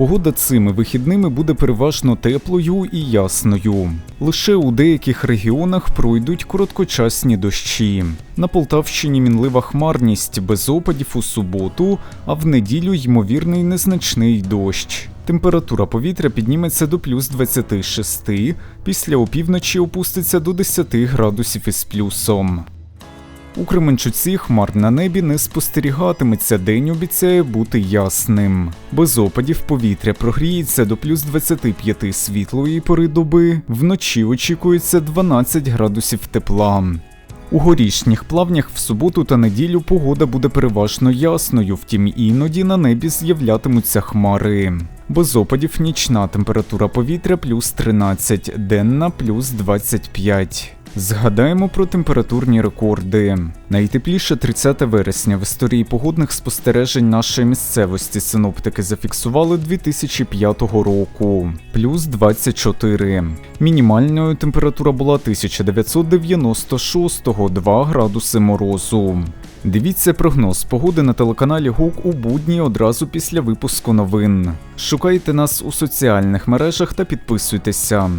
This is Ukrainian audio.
Погода цими вихідними буде переважно теплою і ясною. Лише у деяких регіонах пройдуть короткочасні дощі. На Полтавщині мінлива хмарність без опадів у суботу, а в неділю ймовірний незначний дощ. Температура повітря підніметься до плюс 26, після опівночі опуститься до 10 градусів із плюсом. У Кременчуці хмар на небі не спостерігатиметься, день обіцяє бути ясним. Без опадів повітря прогріється до плюс 25 світлої пори доби, вночі очікується 12 градусів тепла. У горішніх плавнях в суботу та неділю погода буде переважно ясною, втім іноді на небі з'являтимуться хмари. Без опадів нічна температура повітря плюс 13, денна плюс 25. Згадаємо про температурні рекорди. Найтепліше 30 вересня в історії погодних спостережень нашої місцевості синоптики зафіксували 2005 року, плюс 24. Мінімальною температура була 1996 2 градуси морозу. Дивіться прогноз погоди на телеканалі Гук у будні одразу після випуску новин. Шукайте нас у соціальних мережах та підписуйтеся.